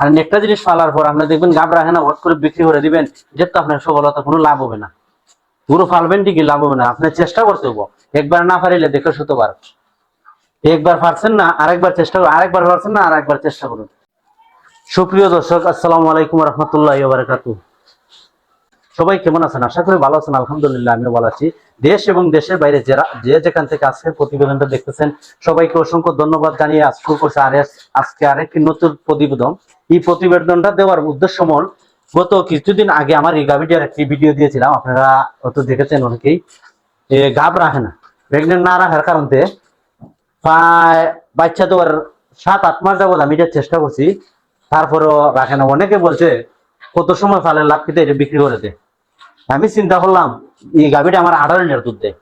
আর একটা জিনিস ফালার পর আপনি দেখবেন গাবরা হেনা হট করে বিক্রি করে দিবেন, যেহেতু আপনার সফলতা কোনো লাভ হবে না। পুরো ফালবেন ঠিকই, লাভ হবে না। আপনি চেষ্টা করতে হব। একবার না পারিলে দেখে শতবার। একবার পারছেন না, আরেকবার চেষ্টা করুন, আরেকবার পারছেন না, আরেকবার চেষ্টা করুন। সুপ্রিয় দর্শক, আসসালামু আলাইকুম রহমতুল্লাহ বারাকাতু সবাই কেমন আছেন? আশা করি ভালো আছেন, আলহামদুলিল্লাহ, আমিও ভালো আছি। দেশ এবং দেশের বাইরে যারা যে যেখান থেকে আজকের প্রতিবেদনটা দেখতেছেন, সবাইকে অসংখ্য ধন্যবাদ জানিয়ে আজ শুরু করছে আর, আজকে আরেকটি নতুন প্রতিবেদন। এই প্রতিবেদনটা দেওয়ার উদ্দেশ্য মূল, গত কিছুদিন আগে আমার এই গাভিটির একটি ভিডিও দিয়েছিলাম, আপনারা হয়তো দেখেছেন অনেকেই। গাব রাখে না প্রেগনেন্ট না রাখার কারণে প্রায় বাচ্চা দেওয়ার সাত, আট মাস যাবত আমি এটা চেষ্টা করছি, তারপরেও রাখে না। অনেকে বলছে, কত সময় ফালে লাভ খেতে এটা বিক্রি করে দে। আমি চিন্তা করলাম, এই গাভিটা আমার আঠারো লিটার দুধ দেয়।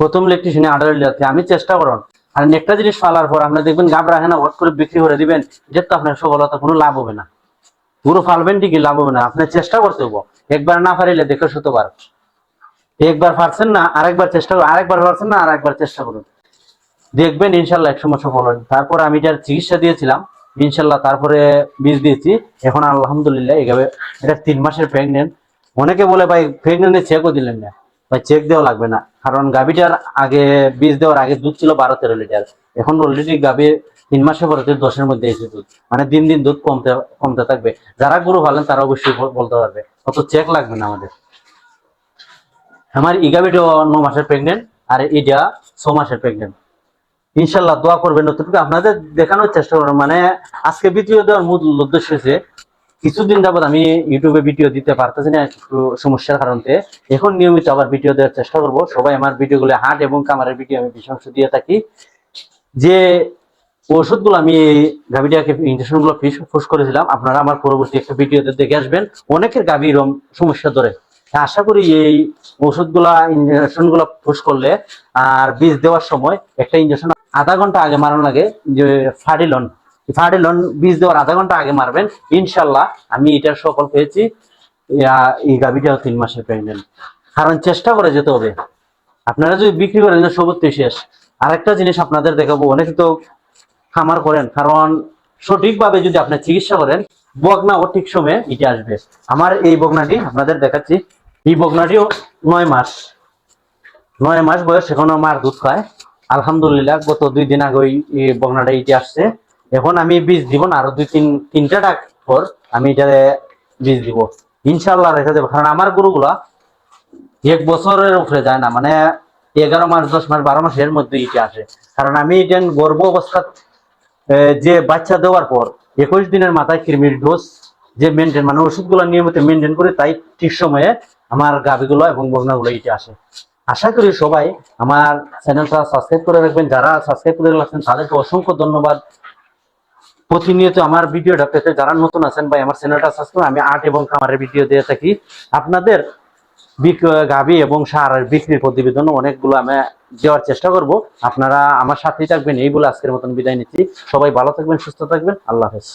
প্রথম ইলেকট্রিশিয়ানে আঠারো লিটার। আমি চেষ্টা করুন। আর একটা জিনিস ফালার পর আপনি দেখবেন গাব রাখে না হট করে বিক্রি করে দিবেন এটা তো আপনার সফলতা, কোনো লাভ হবে না। পুরো ফালবেন ঠিকই, লাভ হবে না। আপনার চেষ্টা করতে হব। একবার না পারিলে দেখে শতবার। একবার পারছেন না, আরেকবার চেষ্টা করুন। আরেকবার পারছেন না, আরেকবার চেষ্টা করুন। দেখবেন ইনশাল্লাহ একসময় সফল হন তারপর আমি এটার চিকিৎসা দিয়েছিলাম ইনশাল্লাহ তারপরে বীজ দিয়েছি। এখন আলহামদুলিল্লাহ এভাবে এটা তিন মাসের প্রেগনেন্ট অনেকে বলে, ভাই প্রেগনেন্টে চেকও দিলেন না। ভাই চেক দেওয়া লাগবে না। কারণ গাভীটার আগে বীজ দেওয়ার আগে দুধ ছিল বারো, তেরো লিটার। এখন অলরেডি গাভী তিন মাসের পরে দশের মধ্যে এসে দুধ। মানে দিন দিন দুধ কমতে কমতে থাকবে। যারা গরু ভালেন তারা অবশ্যই বলতে পারবে। অত চেক লাগবে না আমাদের। আমার ইগাবিটা ন মাসের প্রেগনেন্ট আর এটা ছ মাসের প্রেগনেন্ট ইনশাল্লাহ দোয়া করবেন। নতুনকে আপনাদের দেখানোর চেষ্টা করবেন মানে আজকে ভিডিও দেওয়ার মূল উদ্দেশ্য হচ্ছে, কিছুদিন যাবত আমি ইউটিউবে ভিডিও দিতে পারতেছি না একটু সমস্যার কারণে। এখন নিয়মিত আবার ভিডিও দেওয়ার চেষ্টা করব। সবাই আমার ভিডিওগুলো হাট এবং কামারের ভিডিও আমি বেশি অংশ দিয়ে থাকি। যে ওষুধগুলো আমি ইঞ্জেকশনগুলো ফুস করেছিলাম, আপনারা আমার পরবর্তী একটা ভিডিওতে দেখে আসবেন। অনেকের গাভি এরকম সমস্যা ধরে। আশা করি এই ওষুধগুলা ইঞ্জেকশনগুলো ফুস করলে আর বীজ দেওয়ার সময় একটা ইঞ্জেকশন আধা ঘণ্টা আগে মারানো লাগে যে ফাডিলন ফাডিলন বীজ দেওয়ার আধা ঘণ্টা আগে মারবেন। ইনশাল্লাহ আমি এটার সফল পেয়েছি। এই গাভিটাও তিন মাসের প্রেগনেন্ট কারণ চেষ্টা করে যেতে হবে। আপনারা যদি বিক্রি করেন যে শেষ। আরেকটা জিনিস আপনাদের দেখাবো, অনেকে তো খামার করেন। কারণ সঠিকভাবে যদি আপনি চিকিৎসা করেন বগনা ও ঠিক সময়ে এটা আসবে। আমার এই বগনাটি আপনাদের দেখাচ্ছি। এই বগনাটিও নয় মাস। নয় মাস বয়স, এখনও মার দুধ খায়। আলহামদুলিল্লাহ, গত দুই দিন আগে বগনাটা ইটে আসছে। এখন আমি বীজ দিব না, আরও দুই তিন, তিনটা টাক পর আমি এটা বীজ দিব। ইনশাল্লাহ রেখে দেবো কারণ আমার গরুগুলা এক বছরের উপরে যায় না মানে এগারো মাস, দশ মাস, বারো মাসের মধ্যে ইটে আসে। কারণ আমি এটা গর্ভ অবস্থা যে বাচ্চা দেওয়ার পর একুশ দিনের মাথায় কৃমির ডোজ যে মেনটেন মানে ওষুধগুলো নিয়মিত মেনটেন করে, তাই ঠিক সময়ে আমার গাভিগুলো এবং বগনাগুলো ইটে আসে। আশা করি সবাই আমার চ্যানেলটা সাবস্ক্রাইব করে রাখবেন। যারা সাবস্ক্রাইব করে রাখছেন, তাদেরকে অসংখ্য ধন্যবাদ। প্রতিনিয়ত আমার ভিডিওটা পেতে যারা নতুন আছেন ভাই, আমার চ্যানেলটা সাবস্ক্রাইব আমি আর্ট এবং খামারের ভিডিও দিয়ে থাকি। আপনাদের গাভী এবং সার বিক্রির প্রতিবেদন অনেকগুলো আমি দেওয়ার চেষ্টা করব। আপনারা আমার সাথেই থাকবেন এই বলে আজকের মতন বিদায় নিচ্ছি। সবাই ভালো থাকবেন, সুস্থ থাকবেন। আল্লাহ হাফেজ।